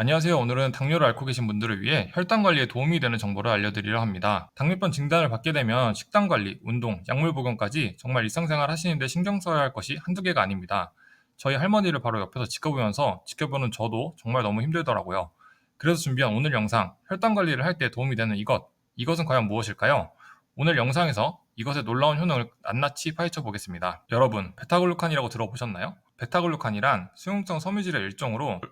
안녕하세요. 오늘은 당뇨를 앓고 계신 분들을 위해 혈당 관리에 도움이 되는 정보를 알려드리려 합니다. 당뇨병 진단을 받게 되면 식단 관리, 운동, 약물 복용까지 정말 일상생활 하시는데 신경 써야 할 것이 한두 개가 아닙니다. 저희 할머니를 바로 옆에서 지켜보면서 지켜보는 저도 정말 너무 힘들더라고요. 그래서 준비한 오늘 영상, 혈당 관리를 할 때 도움이 되는 이것, 이것은 과연 무엇일까요? 오늘 영상에서 이것의 놀라운 효능을 낱낱이 파헤쳐 보겠습니다. 여러분, 베타글루칸이라고 들어보셨나요? 베타글루칸이란 수용성 섬유질의 일종으로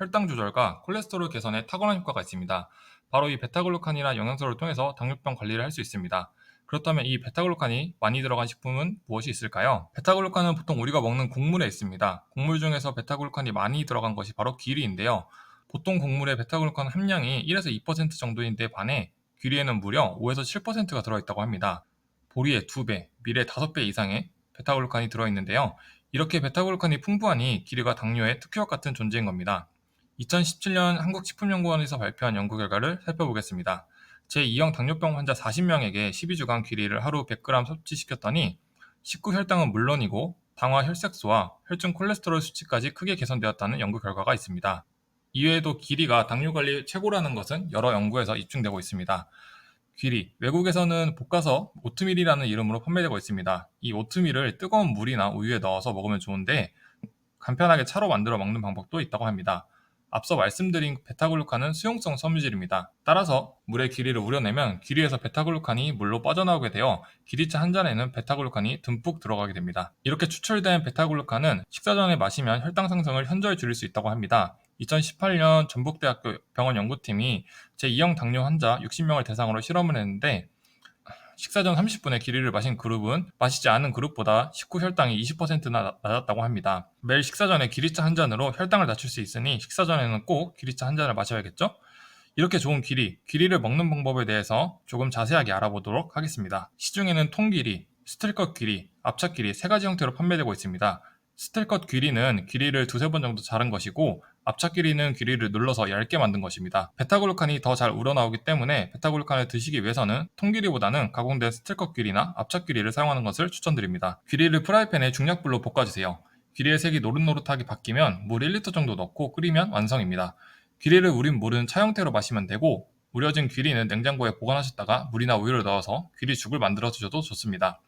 혈당 조절과 콜레스테롤 개선에 탁월한 효과가 있습니다. 바로 이 베타글루칸이라는 영양소를 통해서 당뇨병 관리를 할 수 있습니다. 그렇다면 이 베타글루칸이 많이 들어간 식품은 무엇이 있을까요? 베타글루칸은 보통 우리가 먹는 곡물에 있습니다. 곡물 중에서 베타글루칸이 많이 들어간 것이 바로 귀리인데요. 보통 곡물의 베타글루칸 함량이 1에서 2% 정도인데 반해 귀리에는 무려 5에서 7%가 들어있다고 합니다. 보리의 2배, 밀의 5배 이상의 베타글루칸이 들어있는데요. 이렇게 베타글루칸이 풍부하니 귀리가 당뇨의 특효약 같은 존재인 겁니다. 2017년 한국식품연구원에서 발표한 연구 결과를 살펴보겠습니다. 제2형 당뇨병 환자 40명에게 12주간 귀리를 하루 100g 섭취시켰더니 식후 혈당은 물론이고 당화 혈색소와 혈중 콜레스테롤 수치까지 크게 개선되었다는 연구 결과가 있습니다. 이외에도 귀리가 당뇨 관리 최고라는 것은 여러 연구에서 입증되고 있습니다. 귀리, 외국에서는 볶아서 오트밀이라는 이름으로 판매되고 있습니다. 이 오트밀을 뜨거운 물이나 우유에 넣어서 먹으면 좋은데 간편하게 차로 만들어 먹는 방법도 있다고 합니다. 앞서 말씀드린 베타글루칸은 수용성 섬유질입니다. 따라서 물의 길이를 우려내면 길이에서 베타글루칸이 물로 빠져나오게 되어 길이차 한 잔에는 베타글루칸이 듬뿍 들어가게 됩니다. 이렇게 추출된 베타글루칸은 식사 전에 마시면 혈당 상승을 현저히 줄일 수 있다고 합니다. 2018년 전북대학교 병원 연구팀이 제2형 당뇨 환자 60명을 대상으로 실험을 했는데 식사 전 30분에 기리를 마신 그룹은 마시지 않은 그룹보다 식후 혈당이 20%나 낮았다고 합니다. 매일 식사 전에 기리차 한 잔으로 혈당을 낮출 수 있으니 식사 전에는 꼭 기리차 한 잔을 마셔야겠죠? 이렇게 좋은 기리, 기리를 먹는 방법에 대해서 조금 자세하게 알아보도록 하겠습니다. 시중에는 통기리, 스틸컷 기리, 압착 기리 세 가지 형태로 판매되고 있습니다. 스틸컷 귀리는 귀리를 두세 번 정도 자른 것이고 압착 귀리는 귀리를 눌러서 얇게 만든 것입니다. 베타글루칸이 더 잘 우러나오기 때문에 베타글루칸을 드시기 위해서는 통귀리보다는 가공된 스틸컷 귀리나 압착 귀리를 사용하는 것을 추천드립니다. 귀리를 프라이팬에 중약불로 볶아주세요. 귀리의 색이 노릇노릇하게 바뀌면 물 1리터 정도 넣고 끓이면 완성입니다. 귀리를 우린 물은 차 형태로 마시면 되고 우려진 귀리는 냉장고에 보관하셨다가 물이나 우유를 넣어서 귀리 죽을 만들어 드셔도 좋습니다.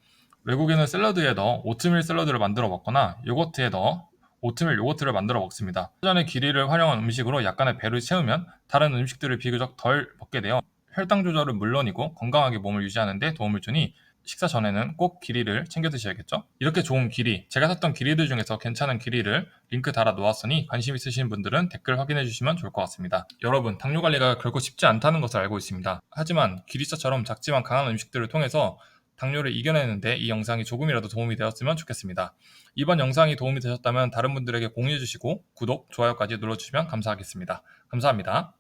외국에는 샐러드에 넣어 오트밀 샐러드를 만들어 먹거나 요거트에 넣어 오트밀 요거트를 만들어 먹습니다. 사전에 길이를 활용한 음식으로 약간의 배를 채우면 다른 음식들을 비교적 덜 먹게 되어 혈당 조절은 물론이고 건강하게 몸을 유지하는 데 도움을 주니 식사 전에는 꼭 길이를 챙겨 드셔야겠죠? 이렇게 좋은 길이, 제가 샀던 길이들 중에서 괜찮은 길이를 링크 달아 놓았으니 관심 있으신 분들은 댓글 확인해 주시면 좋을 것 같습니다. 여러분, 당뇨 관리가 결코 쉽지 않다는 것을 알고 있습니다. 하지만 길이차처럼 작지만 강한 음식들을 통해서 당뇨를 이겨내는데 이 영상이 조금이라도 도움이 되었으면 좋겠습니다. 이번 영상이 도움이 되셨다면 다른 분들에게 공유해 주시고 구독, 좋아요까지 눌러주시면 감사하겠습니다. 감사합니다.